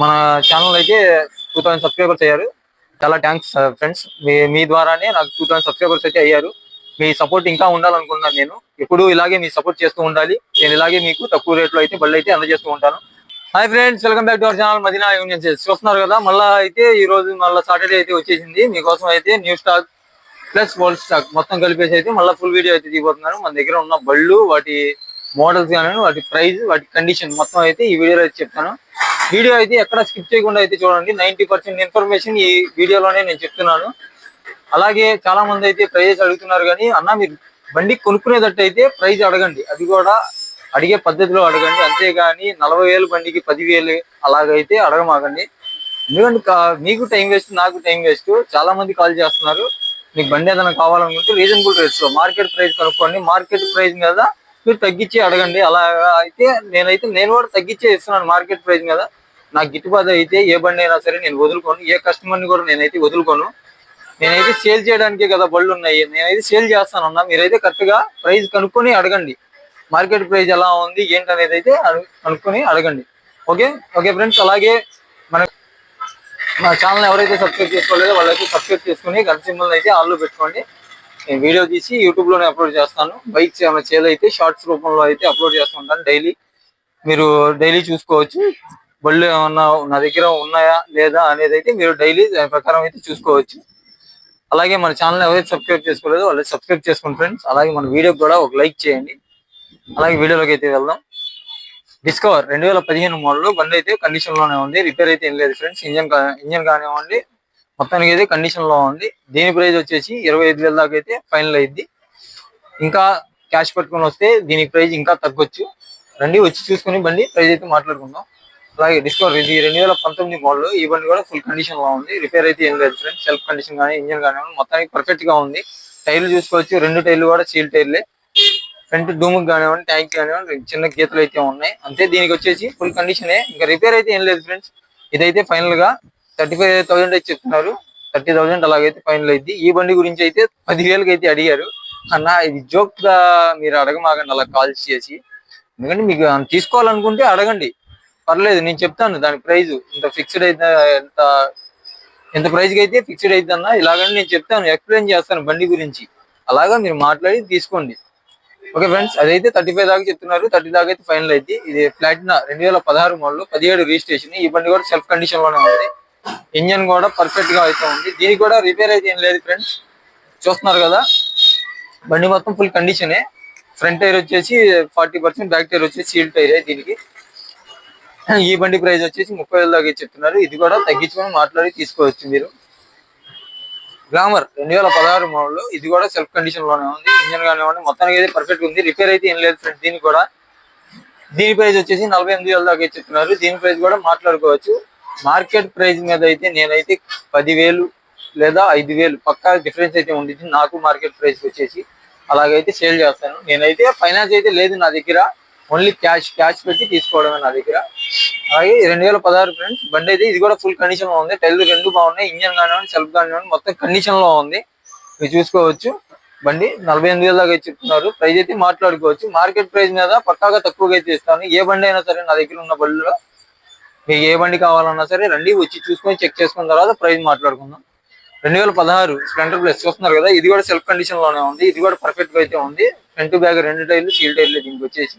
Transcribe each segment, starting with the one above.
మన ఛానల్ అయితే two thousand subscribers అయ్యారు. చాలా థ్యాంక్స్ ఫ్రెండ్స్ uh, మీ మీ ద్వారానే నాకు టూ థౌసండ్ సబ్స్క్రైబర్స్ అయితే అయ్యారు. మీ సపోర్ట్ ఇంకా ఉండాలనుకున్నాను నేను. ఎప్పుడు ఇలాగే మీ సపోర్ట్ చేస్తూ ఉండాలి. నేను ఇలాగే మీకు తక్కువ రేట్లో అయితే బళ్ళు అయితే అందజేస్తూ ఉంటాను. Hi friends welcome back to our channel Madina union sales చూస్తున్నారు కదా మళ్ళీ అయితే ఈ రోజు మళ్ళీ సాటర్డే అయితే వచ్చేసింది. మీకోసం అయితే new stock plus old stock మొత్తం కలిపేసి అయితే మళ్ళీ ఫుల్ వీడియో అయితే దిగిపోతున్నారు మన దగ్గర ఉన్న బళ్ళు వాటి మోడల్స్ కానీ వాటి ప్రైస్ వాటి కండిషన్ మొత్తం అయితే ఈ వీడియోలో అయితే చెప్తాను. వీడియో అయితే ఎక్కడ స్కిప్ చేయకుండా అయితే చూడండి. నైన్టీ పర్సెంట్ ఇన్ఫర్మేషన్ ఈ వీడియోలోనే నేను చెప్తున్నాను. అలాగే చాలా మంది అయితే ప్రైజెస్ అడుగుతున్నారు కానీ అన్న మీరు బండి కొనుక్కునేటట్టు అయితే ప్రైజ్ అడగండి. అది కూడా అడిగే పద్ధతిలో అడగండి. అంతేగాని నలభై వేలు బండికి పదివేలు అలాగైతే అడగమాగండి ఎందుకంటే మీకు టైం వేస్ట్ నాకు టైం వేస్ట్ చాలా మంది కాల్ చేస్తున్నారు. మీకు బండి ఏదైనా కావాలనుకుంటే రీజనబుల్ రేట్స్లో మార్కెట్ ప్రైస్ కనుక్కోండి. మార్కెట్ ప్రైస్ మీద మీరు తగ్గించి అడగండి. అలా అయితే నేనైతే నేను కూడా తగ్గించే ఇస్తున్నాను మార్కెట్ ప్రైస్ మీద. నాకు గిట్టుబాటు అయితే ఏ బండి అయినా సరే నేను వదులుకోను. ఏ కస్టమర్ని కూడా నేనైతే వదులుకోను. నేనైతే సేల్ చేయడానికే కదా బళ్ళు ఉన్నాయి. నేనైతే సేల్ చేస్తానన్నా మీరైతే కరెక్ట్గా ప్రైస్ కనుక్కొని అడగండి. మార్కెట్ ప్రైస్ ఎలా ఉంది ఏంటి అనేది అయితే కనుక్కొని అడగండి. ఓకే ఓకే ఫ్రెండ్స్ అలాగే మన మా ఛానల్ ఎవరైతే సబ్స్క్రైబ్ చేసుకోలేదో వాళ్ళైతే సబ్స్క్రైబ్ చేసుకుని గన్ సింబల్ అయితే ఆన్లో పెట్టుకోండి. నేను వీడియో తీసి యూట్యూబ్లోనే అప్లోడ్ చేస్తాను. బైక్స్ ఏమైనా చేయాలి అయితే షార్ట్స్ రూపంలో అయితే అప్లోడ్ చేస్తుంటాను డైలీ మీరు డైలీ చూసుకోవచ్చు. బళ్ళు ఏమన్నా నా దగ్గర ఉన్నాయా లేదా అనేది అయితే మీరు డైలీ దాని ప్రకారం అయితే చూసుకోవచ్చు. అలాగే మన ఛానల్ ఎవరైతే సబ్స్క్రైబ్ చేసుకోలేదు వాళ్ళు సబ్స్క్రైబ్ చేసుకోండి ఫ్రెండ్స్. అలాగే మన వీడియో కూడా ఒక లైక్ చేయండి. అలాగే వీడియోలోకి అయితే వెళ్దాం. డిస్కవర్ రెండు వేల పదిహేను మోడల్ బండి అయితే కండిషన్లోనే ఉంది. రిపేర్ అయితే ఏం లేదు ఫ్రెండ్స్. ఇంజన్ ఇంజన్ కానివ్వండి మొత్తానికి అయితే కండిషన్లో ఉంది. దీని ప్రైస్ వచ్చేసి ఇరవై ఐదు వేల దాకా అయితే ఫైనల్ అయింది ఇంకా క్యాష్ పట్టుకొని వస్తే దీని ప్రైస్ ఇంకా తగ్గొచ్చు. రండి వచ్చి చూసుకుని బండి ప్రైస్ అయితే మాట్లాడుకుందాం. అలాగే డిస్కవర్ ఇది రెండు వేల పంతొమ్మిది మోడల్ ఈ బండి కూడా ఫుల్ కండిషన్లో ఉంది. రిపేర్ అయితే ఏం లేదు ఫ్రెండ్స్ సెల్ఫ్ కండిషన్ కానీ ఇంజన్ కానీ మొత్తానికి పర్ఫెక్ట్గా ఉంది. టైర్లు చూసుకోవచ్చు. రెండు టైర్లు కూడా సీల్ టైర్లే ఫ్రంట్ డూమ్ కానివ్వండి ట్యాంక్ కానివ్వండి చిన్న గీతలు అయితే ఉన్నాయి. అంతే దీనికి వచ్చేసి ఫుల్ కండిషనే ఇంకా రిపేర్ అయితే ఏం లేదు ఫ్రెండ్స్ ఇదైతే ఫైనల్గా థర్టీ ఫైవ్ థౌసండ్ అయితే చెప్తున్నారు. థర్టీ థౌసండ్ అలాగైతే ఫైనల్ అయింది. ఈ బండి గురించి అయితే పదివేలకి అయితే అడిగారు. అన్న ఇది జోక్గా మీరు అడగమాగండి అలా కాల్ చేసి. ఎందుకంటే మీకు తీసుకోవాలనుకుంటే అడగండి. పర్లేదు నేను చెప్తాను దాని ప్రైజ్. ఇంత ఫిక్స్డ్ అయితే ఎంత ఎంత ప్రైస్కి అయితే ఫిక్స్డ్ అయితే అన్న ఇలాగని నేను చెప్తాను ఎక్స్ప్లెయిన్ చేస్తాను బండి గురించి. అలాగా మీరు మాట్లాడి తీసుకోండి. ఓకే ఫ్రెండ్స్ అదైతే థర్టీ ఫైవ్ దాకా చెప్తున్నారు థర్టీ దాకా అయితే ఫైనల్ అయింది ఇది ప్లాటినా రెండు వేల పదహారు మోడల్ పదిహేడు రిజిస్ట్రేషన్ ఈ బండి కూడా సెల్ఫ్ కండిషన్లోనే ఉంది. ఇంజన్ కూడా పర్ఫెక్ట్గా అయితే ఉంది. దీనికి కూడా రిపేర్ అయితే ఏం లేదు ఫ్రెండ్స్ చూస్తున్నారు కదా బండి మొత్తం ఫుల్ కండిషనే ఫ్రంట్ టైర్ వచ్చేసి ఫార్టీ పర్సెంట్ బ్యాక్ టైర్ వచ్చేసి సీల్ టైర్ దీనికి. ఈ బండి ప్రైస్ వచ్చేసి ముప్పై వేల దాకా చెప్తున్నారు. ఇది కూడా తగ్గించుకొని మాట్లాడి తీసుకోవచ్చు మీరు. గ్లామర్ రెండు వేల పదహారు మోడల్. ఇది కూడా సెల్ఫ్ కండిషన్లోనే ఉంది. ఇంజన్ కానివ్వండి మొత్తానికి అయితే పర్ఫెక్ట్ ఉంది. రిపేర్ అయితే ఏం లేదు ఫ్రెండ్. దీనికి కూడా దీని ప్రైస్ వచ్చేసి నలభై ఎనిమిది వేల దాకా చెప్తున్నారు. దీని ప్రైస్ కూడా మాట్లాడుకోవచ్చు. మార్కెట్ ప్రైస్ మీద అయితే నేనైతే పదివేలు లేదా ఐదు వేలు పక్కా డిఫరెన్స్ అయితే ఉండింది నాకు మార్కెట్ ప్రైస్ వచ్చేసి అలాగైతే సేల్ చేస్తాను. నేనైతే ఫైనాన్స్ అయితే లేదు నా దగ్గర. ఓన్లీ క్యాష్ క్యాష్ పెట్టి తీసుకోవడమే నా దగ్గర. అలాగే రెండు వేల పదహారు ఫ్రెండ్స్ బండి అయితే ఇది కూడా ఫుల్ కండిషన్లో ఉంది. టైర్లు రెండు బాగున్నాయి ఇంజన్ కానివ్వండి సెల్ఫ్ కానివ్వండి మొత్తం కండిషన్లో ఉంది. మీరు చూసుకోవచ్చు. బండి నలభై ఎనిమిది వేల దాకా చెప్తున్నారు ప్రైస్ అయితే మాట్లాడుకోవచ్చు. మార్కెట్ ప్రైస్ మీద పక్కాగా తక్కువగా అయితే ఇస్తాను. ఏ బండి అయినా సరే నా దగ్గర ఉన్న బండిలో మీకు ఏ బండి కావాలన్నా సరే రండి వచ్చి చూసుకొని చెక్ చేసుకున్న తర్వాత ప్రైస్ మాట్లాడుకుందాం. రెండు వేల పదహారు స్ప్లెండర్ ప్లస్ చూస్తున్నారు కదా ఇది కూడా సెల్ఫ్ కండిషన్లోనే ఉంది. ఇది కూడా పర్ఫెక్ట్గా అయితే ఉంది. ఫ్రంట్ బ్యాగ్ రెండు టైర్లు సీల్ టైర్లు దీనికి వచ్చేసి.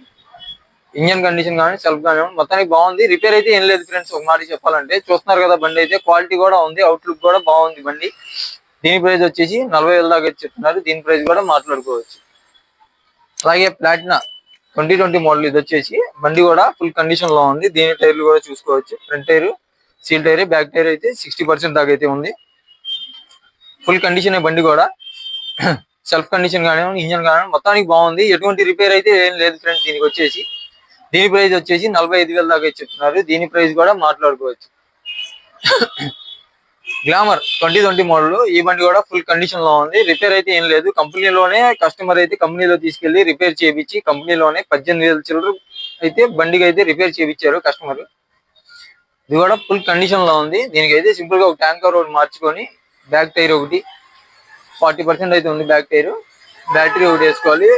ఇంజన్ కండిషన్ కానీ సెల్ఫ్ కానీ మొత్తానికి బాగుంది. రిపేర్ అయితే ఏం లేదు ఫ్రెండ్స్ ఒక మాట చెప్పాలంటే. చూస్తున్నారు కదా బండి అయితే క్వాలిటీ కూడా ఉంది అవుట్లుక్ కూడా బాగుంది బండి. దీని ప్రైస్ వచ్చేసి నలభై వేల దాకా చెప్తున్నారు. దీని ప్రైస్ కూడా మాట్లాడుకోవచ్చు. అలాగే ప్లాటినా ట్వంటీ ట్వంటీ మోడల్ ఇది వచ్చేసి బండి కూడా ఫుల్ కండిషన్లో ఉంది. దీని టైర్లు కూడా చూసుకోవచ్చు. Front tyre seal tyre back tyre అయితే సిక్స్టీ పర్సెంట్ దాకా అయితే ఉంది. ఫుల్ కండిషన్ బండి కూడా. సెల్ఫ్ కండిషన్ కానీ ఇంజన్ కానీ మొత్తానికి బాగుంది. ఎటువంటి రిపేర్ అయితే ఏం లేదు ఫ్రెండ్స్ దీనికి వచ్చేసి. దీని ప్రైస్ వచ్చేసి నలభై ఐదు వేల దాకా చెప్తున్నారు దీని ప్రైస్ కూడా మాట్లాడుకోవచ్చు. Glamour twenty twenty model. ఈ బండి కూడా ఫుల్ కండిషన్లో ఉంది. రిపేర్ అయితే ఏం లేదు. కంపెనీలోనే కస్టమర్ అయితే కంపెనీలో తీసుకెళ్ళి రిపేర్ చేయించి కంపెనీలోనే పద్దెనిమిది వేల చిల్లర అయితే బండికి అయితే రిపేర్ చేయించారు కస్టమర్ ఇది కూడా ఫుల్ కండిషన్లో ఉంది. దీనికి అయితే సింపుల్గా ఒక ట్యాంకర్ ఒకటి మార్చుకొని బ్యాక్ టైర్ ఒకటి. ఫార్టీ పర్సెంట్ అయితే ఉంది బ్యాక్ టైర్ బ్యాటరీ ఒకటి వేసుకోవాలి.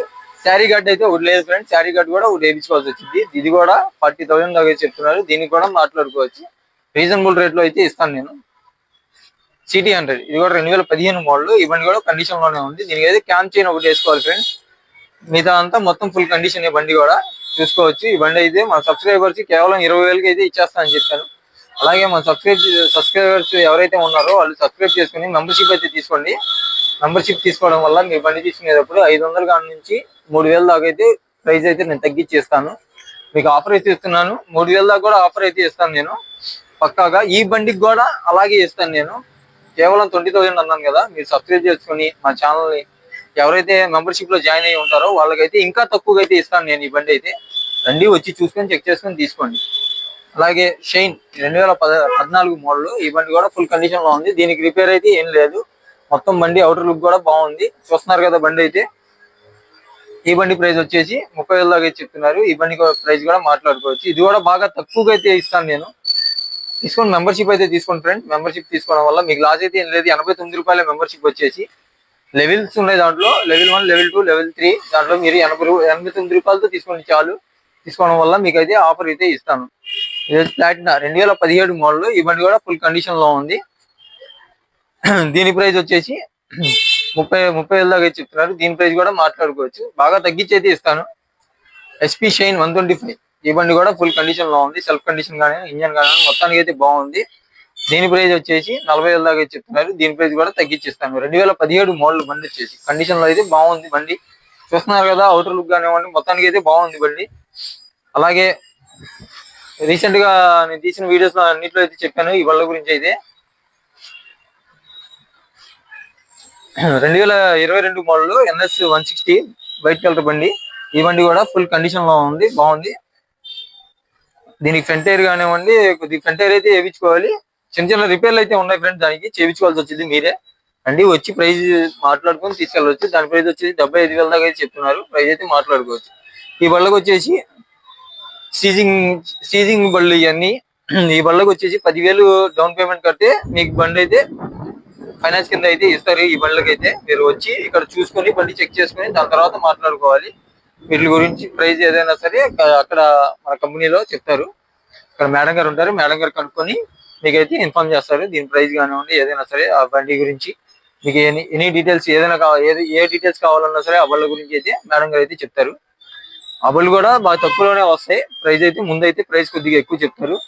శారీ గడ్ అయితే ఒకటి లేదు ఫ్రెండ్స్ శారీ గడ్ కూడా ఒకటి వేయించుకోవాల్సి వచ్చింది. ఇది కూడా ఫార్టీ థౌసండ్ దాకా చెప్తున్నారు. దీనికి కూడా మాట్లాడుకోవచ్చు రీజనబుల్ రేట్లో అయితే ఇస్తాను నేను. సిటీ హండ్రెడ్ ఇది కూడా రెండు వేల పదిహేను మోడల్ ఇవన్నీ కూడా కండిషన్లోనే ఉంది. దీనికి అయితే క్యామ్ చైన్ ఒకటి వేసుకోవాలి ఫ్రెండ్స్ మిగతా అంతా మొత్తం ఫుల్ కండిషన్ ఈ బండి కూడా. చూసుకోవచ్చు. ఈ బండి అయితే మన సబ్స్క్రైబర్స్ కేవలం ఇరవై వేలకి అయితే ఇచ్చేస్తా అని చెప్పాను. అలాగే మన సబ్స్క్రైబ్ సబ్స్క్రైబర్స్ ఎవరైతే ఉన్నారో వాళ్ళు సబ్స్క్రైబ్ చేసుకుని మెంబర్షిప్ అయితే తీసుకోండి. మెంబర్షిప్ తీసుకోవడం వల్ల మీ బండి తీసుకునేటప్పుడు ఐదు వందల కాడ నుంచి మూడు వేల దాకా అయితే ప్రైస్ అయితే నేను తగ్గించి ఇస్తాను మీకు ఆఫర్ అయితే ఇస్తున్నాను. మూడు వేల దాకా కూడా ఆఫర్ అయితే ఇస్తాను నేను. పక్కాగా ఈ బండికి కూడా అలాగే ఇస్తాను నేను. కేవలం ట్వంటీ థౌసండ్ అన్నాను కదా మీరు సబ్స్క్రైబ్ చేసుకుని మా ఛానల్ని ఎవరైతే మెంబర్షిప్లో జాయిన్ అయ్యి ఉంటారో వాళ్ళకైతే ఇంకా తక్కువగా అయితే ఇస్తాను నేను ఈ బండి అయితే. రండి వచ్చి చూసుకొని చెక్ చేసుకొని తీసుకోండి. అలాగే షైన్ రెండు వేల పద పద్నాలుగు మోడల్ ఈ బండి కూడా ఫుల్ కండిషన్లో ఉంది. దీనికి రిపేర్ అయితే ఏం లేదు. మొత్తం బండి అవుటర్ లుక్ కూడా బాగుంది. చూస్తున్నారు కదా బండి అయితే. ఈ బండి ప్రైస్ వచ్చేసి ముప్పై వేల దాకా చెప్తున్నారు. ఈ బండి ప్రైస్ కూడా మాట్లాడుకోవచ్చు. ఇది కూడా బాగా తక్కువగా అయితే ఇస్తాను నేను. తీసుకోండి మెంబర్షిప్ అయితే తీసుకోండి ఫ్రెండ్ మెంబర్షిప్ తీసుకోవడం వల్ల మీకు లాస్ అయితే ఏం లేదు. ఎనభై తొమ్మిది రూపాయల మెంబర్షిప్ వచ్చేసి. లెవెల్స్ ఉన్నాయి దాంట్లో. Level one level two level three దాంట్లో మీరు ఎనభై ఎనభై తొమ్మిది రూపాయలతో తీసుకోండి చాలు. తీసుకోవడం వల్ల మీకు అయితే ఆఫర్ అయితే ఇస్తాను. ఇది ప్లాటినా. రెండు వేల పదిహేడు మోడల్ ఈ బండి కూడా ఫుల్ కండిషన్లో ఉంది. దీని ప్రైస్ వచ్చేసి ముప్పై ముప్పై వేల దాకా చెప్తున్నారు. దీని ప్రైస్ కూడా మాట్లాడుకోవచ్చు. బాగా తగ్గించి అయితే ఇస్తాను SP Shine one twenty five. ఈ బండి కూడా ఫుల్ కండిషన్లో ఉంది. సెల్ఫ్ కండిషన్ కానీ ఇంజన్ కానీ మొత్తానికి అయితే బాగుంది. దీని ప్రైస్ వచ్చేసి నలభై వేల దాకా చెప్తున్నారు. దీని ప్రైస్ కూడా తగ్గించిస్తాను. రెండు వేల పదిహేడు మోడల్ బండి వచ్చేసి కండిషన్లో అయితే బాగుంది బండి. చూస్తున్నారు కదా అవుటర్ లుక్ కానివ్వండి మొత్తానికి అయితే బాగుంది బండి. అలాగే రీసెంట్గా నేను తీసిన వీడియోస్లో అన్నిట్లో అయితే చెప్పాను. ఈ బళ్ళ గురించి అయితే రెండు వేల ఇరవై రెండు model NS one sixty white colour బండి. ఈ బండి కూడా ఫుల్ కండిషన్లో ఉంది బాగుంది. దీనికి ఫ్రంట్ టైర్ కానివ్వండి కొద్దిగా ఫ్రంట్ టైర్ అయితే వేయించుకోవాలి చిన్న చిన్న రిపేర్లు అయితే ఉన్నాయి ఫ్రెండ్స్ దానికి చేయించుకోవాల్సి వచ్చింది మీరే. అండి వచ్చి ప్రైజ్ మాట్లాడుకొని తీసుకెళ్ళవచ్చు దాని ప్రైజ్ వచ్చేసి డెబ్బై ఐదు వేల దాకా అయితే చెప్తున్నారు. ప్రైజ్ అయితే మాట్లాడుకోవచ్చు. ఈ బళ్ళకి వచ్చేసి సీజింగ్ సీజింగ్ బళ్ళు ఇవన్నీ. ఈ బళ్ళకి వచ్చేసి పదివేలు డౌన్ పేమెంట్ కడితే మీకు బండి అయితే ఫైనాన్స్ కింద అయితే ఇస్తారు ఈ బండ్లకి అయితే మీరు వచ్చి ఇక్కడ చూసుకొని బండి చెక్ చేసుకొని దాని తర్వాత మాట్లాడుకోవాలి. వీటి గురించి ప్రైస్ ఏదైనా సరే అక్కడ మన కంపెనీలో చెప్తారు. ఇక్కడ మేడం గారు ఉంటారు. మేడం గారు కనుక్కొని మీకైతే ఇన్ఫార్మ్ చేస్తారు. దీని ప్రైస్ కానివ్వండి ఏదైనా సరే ఆ బండి గురించి. మీకు ఎనీ ఎనీ డీటెయిల్స్ ఏదైనా కావాలి ఏది ఏ డీటెయిల్స్ కావాలన్నా సరే ఆ గురించి అయితే మేడం గారు అయితే చెప్తారు. ఆ కూడా బాగా తక్కువలోనే వస్తాయి. ప్రైస్ అయితే ముందైతే ప్రైస్ కొద్దిగా ఎక్కువ చెప్తారు.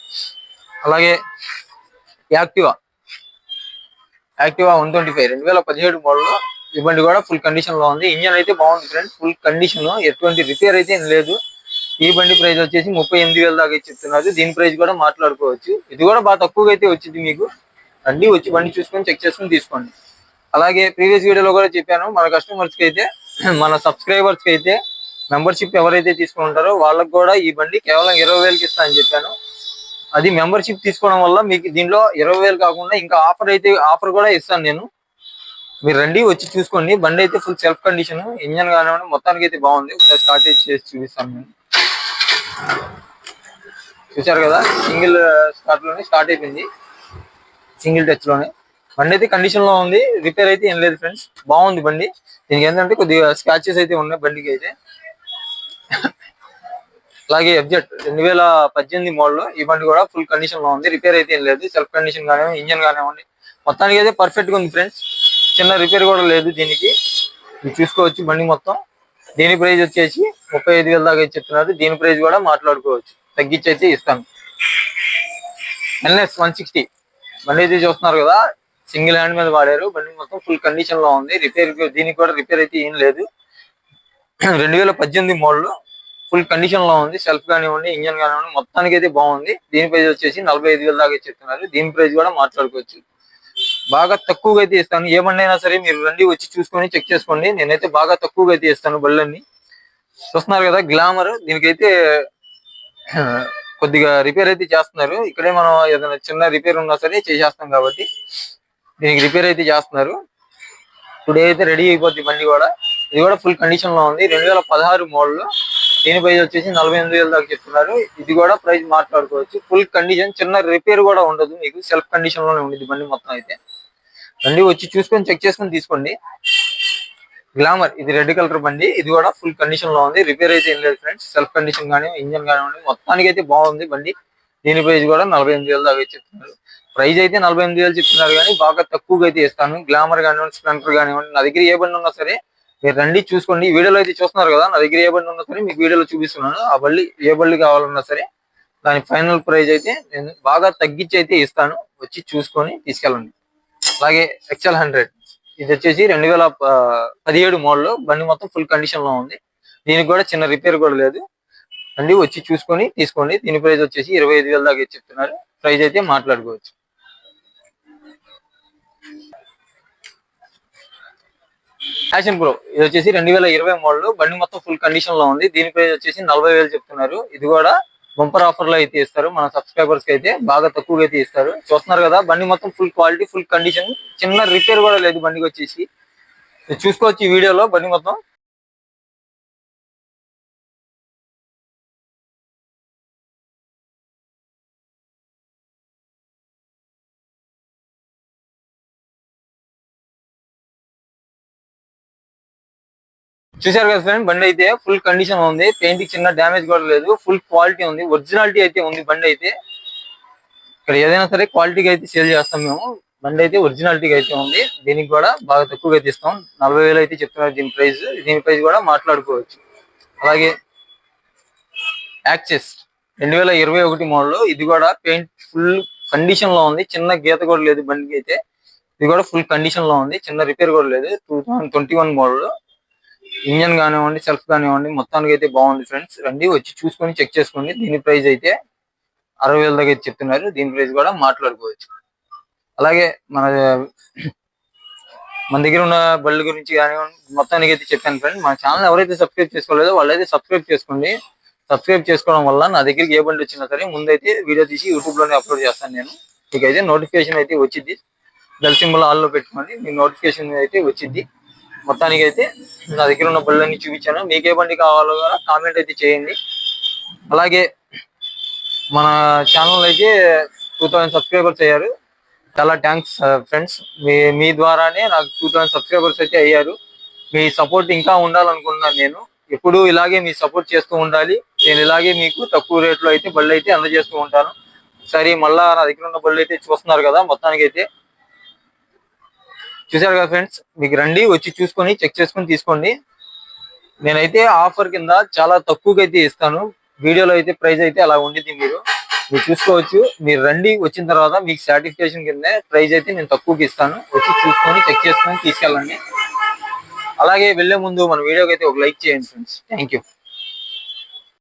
అలాగే Activa? Activa one twenty five. రెండు వేల పదిహేడు మోడల్లో ఈ బండి కూడా ఫుల్ కండిషన్లో ఉంది. ఇంజన్ అయితే బాగుంది ఫ్రెండ్స్ ఫుల్ కండిషన్ ఎటువంటి రిపేర్ అయితే ఏం లేదు. ఈ బండి ప్రైస్ వచ్చేసి ముప్పై ఎనిమిది వేల దాకా చెప్తున్నారు దీని ప్రైస్ కూడా మాట్లాడుకోవచ్చు. ఇది కూడా బాగా తక్కువగా అయితే వచ్చింది మీకు. అన్ని వచ్చి బండి చూసుకొని చెక్ చేసుకొని తీసుకోండి. అలాగే ప్రీవియస్ వీడియోలో కూడా చెప్పాను మన కస్టమర్స్కి అయితే మన సబ్స్క్రైబర్స్కి అయితే మెంబర్షిప్ ఎవరైతే తీసుకుంటారో వాళ్ళకి కూడా ఈ బండి కేవలం ఇరవై వేలకి ఇస్తా అని చెప్పాను. అది మెంబర్షిప్ తీసుకోవడం వల్ల మీకు దీనిలో ఇరవై వేలు కాకుండా ఇంకా ఆఫర్ అయితే ఆఫర్ కూడా ఇస్తాను నేను. మీరు రండి వచ్చి చూసుకోండి. బండి అయితే ఫుల్ సెల్ఫ్ కండిషన్ ఇంజన్ కానివ్వండి మొత్తానికి అయితే బాగుంది. ఒకసారి స్టార్ట్ చేసి చూపిస్తాను నేను. చూసారు కదా? సింగిల్ స్టార్ట్లోనే స్టార్ట్ అయిపోయింది. సింగిల్ టచ్లోనే. బండి అయితే కండిషన్లో ఉంది. రిపేర్ అయితే ఏం లేదు ఫ్రెండ్స్ బాగుంది బండి. దీనికి ఏంటంటే కొద్దిగా స్క్రాచెస్ అయితే ఉన్నాయి బండికి అయితే. అలాగే ఎఫ్జెట్ రెండు వేల పద్దెనిమిది మోడల్ ఈ బండి కూడా ఫుల్ కండిషన్లో ఉంది. రిపేర్ అయితే ఏం లేదు. సెల్ఫ్ కండిషన్ కానివ్వండి ఇంజన్ కానివ్వండి. మొత్తానికి అయితే పర్ఫెక్ట్గా ఉంది ఫ్రెండ్స్ చిన్న రిపేర్ కూడా లేదు దీనికి. మీరు చూసుకోవచ్చు బండి మొత్తం. దీని ప్రైస్ వచ్చేసి ముప్పై ఐదు వేల దాకా అయితే చెప్తున్నారు దీని ప్రైస్ కూడా మాట్లాడుకోవచ్చు. తగ్గించి అయితే ఇస్తాను ఎన్ఎస్ వన్ సిక్స్టీ బండి అయితే చూస్తున్నారు కదా. సింగిల్ హ్యాండ్ మీద వాడారు. బండి మొత్తం ఫుల్ కండిషన్లో ఉంది. రిపేర్ దీనికి కూడా రిపేర్ అయితే ఏం లేదు. రెండు వేల పద్దెనిమిది మోడల్ ఫుల్ కండిషన్లో ఉంది సెల్ఫ్ కానివ్వండి ఇంజన్ కానివ్వండి మొత్తానికి అయితే బాగుంది. దీని ప్రైస్ వచ్చేసి నలభై ఐదు వేల దాకా చెప్తున్నారు దీని ప్రైస్ కూడా మాట్లాడుకోవచ్చు. బాగా తక్కువగా అయితే ఇస్తాను. ఏ బండి అయినా సరే మీరు రండి వచ్చి చూసుకొని చెక్ చేసుకోండి. నేనైతే బాగా తక్కువగా అయితే ఇస్తాను బళ్ళన్ని చూస్తున్నారు కదా గ్లామర్. దీనికైతే కొద్దిగా రిపేర్ అయితే చేస్తున్నారు. ఇక్కడే మనం ఏదైనా చిన్న రిపేర్ ఉన్నా సరే చేసేస్తాం కాబట్టి దీనికి రిపేర్ అయితే చేస్తున్నారు. టుడే అయితే రెడీ అయిపోద్ది బండి కూడా. ఇది కూడా ఫుల్ కండిషన్లో ఉంది. రెండు వేల పదహారు మోడల్. దీని ప్రైజ్ వచ్చేసి నలభై ఎనిమిది వేల దాకా చెప్తున్నారు. ఇది కూడా ప్రైస్ మాట్లాడుకోవచ్చు. ఫుల్ కండిషన్ చిన్న రిపేర్ కూడా ఉండదు. మీకు సెల్ఫ్ కండిషన్లోనే ఉండేది బండి మొత్తం అయితే. బండి వచ్చి చూసుకొని చెక్ చేసుకొని తీసుకోండి. గ్లామర్ ఇది రెడ్ కలర్ బండి. ఇది కూడా ఫుల్ కండిషన్లో ఉంది. రిపేర్ అయితే ఏం లేదు ఫ్రెండ్స్ సెల్ఫ్ కండిషన్ కానీ ఇంజన్ కానివ్వండి మొత్తానికి అయితే బాగుంది బండి. దీని ప్రైజ్ కూడా నలభై ఎనిమిది వేలు దాకా చెప్తున్నారు. ప్రైజ్ అయితే నలభై ఎనిమిది వేలు చెప్తున్నారు కానీ బాగా తక్కువగా అయితే ఇస్తాను. గ్లామర్ కానివ్వండి స్ప్లెండర్ కానివ్వండి నా దగ్గర ఏ బండి ఉన్నా సరే మీరు రండి చూసుకోండి. ఈ వీడియోలో అయితే చూస్తున్నారు కదా నా దగ్గర ఏ బండి ఉన్నా సరే మీకు వీడియోలో చూపిస్తున్నాను. ఆ బండి ఏ బండి కావాలన్నా సరే దాని ఫైనల్ ప్రైస్ అయితే నేను బాగా తగ్గించి అయితే ఇస్తాను. వచ్చి చూసుకొని తీసుకెళ్ళండి. అలాగే ఎక్సెల్ హండ్రెడ్ ఇది వచ్చేసి రెండు వేల పదిహేడు మోడల్. బండి మొత్తం ఫుల్ కండిషన్లో ఉంది. దీనికి కూడా చిన్న రిపేర్ కూడా లేదు. రండి వచ్చి చూసుకొని తీసుకోండి. దీని ప్రైస్ వచ్చేసి ఇరవై ఐదు వేల దాకా చెప్తున్నారు. ప్రైస్ అయితే మాట్లాడుకోవచ్చు. ఫ్యాషన్ ప్రో ఇది వచ్చేసి రెండు వేల ఇరవై మోడల్ బండి మొత్తం ఫుల్ కండిషన్లో ఉంది. దీని ప్రైస్ వచ్చేసి నలభై వేలు చెప్తున్నారు. ఇది కూడా బంపర్ ఆఫర్లో అయితే ఇస్తారు. మన సబ్స్క్రైబర్స్కి అయితే బాగా తక్కువగా అయితే ఇస్తారు. చూస్తున్నారు కదా బండి మొత్తం ఫుల్ క్వాలిటీ ఫుల్ కండిషన్ చిన్న రిపేర్ కూడా లేదు బండికి వచ్చేసి. ఇది చూసుకోవచ్చు ఈ వీడియోలో బండి మొత్తం చూసారు కదా ఫ్రెండ్ బండి అయితే ఫుల్ కండిషన్ ఉంది. పెయింట్ చిన్న డ్యామేజ్ కూడా లేదు. ఫుల్ క్వాలిటీ ఉంది. ఒరిజినాలిటీ అయితే ఉంది బండి అయితే. ఇక్కడ ఏదైనా సరే క్వాలిటీగా అయితే సేల్ చేస్తాం మేము. బండి అయితే ఒరిజినాలిటీగా అయితే ఉంది. దీనికి కూడా బాగా తక్కువగా తీస్తాం. నలభై వేలు అయితే చెప్తున్నారు దీని ప్రైస్ దీని ప్రైస్ కూడా మాట్లాడుకోవచ్చు. అలాగే యాక్సెస్ రెండు వేల ఇరవై ఒకటి మోడల్ ఇది కూడా పెయింట్ ఫుల్ కండిషన్లో ఉంది. చిన్న గీత కూడా లేదు బండికి అయితే. ఇది కూడా ఫుల్ కండిషన్లో ఉంది. చిన్న రిపేర్ కూడా లేదు. Two thousand twenty one model engine కానివ్వండి సెల్ఫ్ కానివ్వండి మొత్తానికి అయితే బాగుంది ఫ్రెండ్స్. రండి వచ్చి చూసుకొని చెక్ చేసుకోండి. దీని ప్రైస్ అయితే అరవై వేల దగ్గర చెప్తున్నారు. దీని ప్రైస్ కూడా మాట్లాడుకోవచ్చు. అలాగే మన మన దగ్గర ఉన్న బళ్ళ గురించి కానివ్వండి మొత్తానికి అయితే చెప్పాను ఫ్రెండ్. మన ఛానల్ ఎవరైతే సబ్స్క్రైబ్ చేసుకోలేదో వాళ్ళైతే సబ్స్క్రైబ్ చేసుకోండి. సబ్స్క్రైబ్ చేసుకోవడం వల్ల నా దగ్గరికి ఏ బండి వచ్చినా సరే ముందైతే వీడియో తీసి యూట్యూబ్లోనే అప్లోడ్ చేస్తాను నేను. మీకైతే నోటిఫికేషన్ అయితే వచ్చింది బెల్ సింబల్ ఆల్లో పెట్టుకోండి. మీ నోటిఫికేషన్ అయితే వచ్చింది మొత్తానికి అయితే నా దగ్గర ఉన్న బళ్ళని చూపించాను. మీకు ఏ బండి కావాలో కూడా కామెంట్ అయితే చేయండి. అలాగే మన ఛానల్ అయితే టూ థౌసండ్ సబ్స్క్రైబర్స్ అయ్యారు. చాలా థ్యాంక్స్ ఫ్రెండ్స్ uh, మీ మీ ద్వారానే నాకు టూ థౌసండ్ సబ్స్క్రైబర్స్ అయితే అయ్యారు. మీ సపోర్ట్ ఇంకా ఉండాలనుకుంటున్నాను నేను. ఎప్పుడు ఇలాగే మీ సపోర్ట్ చేస్తూ ఉండాలి. నేను ఇలాగే మీకు తక్కువ రేట్లో అయితే బళ్ళు అయితే అందజేస్తూ ఉంటాను. సరే మళ్ళా నా దగ్గర ఉన్న బళ్ళు అయితే చూస్తున్నారు కదా మొత్తానికి అయితే చూసారు కదా ఫ్రెండ్స్? మీకు రండి వచ్చి చూసుకొని చెక్ చేసుకొని తీసుకోండి. నేనైతే ఆఫర్ కింద చాలా తక్కువగా అయితే ఇస్తాను. వీడియోలో అయితే ప్రైస్ అయితే అలా ఉండిద్ది మీరు. మీరు చూసుకోవచ్చు. మీరు రండి వచ్చిన తర్వాత మీకు సాటిస్ఫాక్షన్ కింద ప్రైజ్ అయితే నేను తక్కువకి ఇస్తాను. వచ్చి చూసుకొని చెక్ చేసుకొని తీసుకెళ్ళండి. అలాగే వెళ్ళే ముందు మన వీడియోకి అయితే ఒక లైక్ చేయండి ఫ్రెండ్స్. Thank you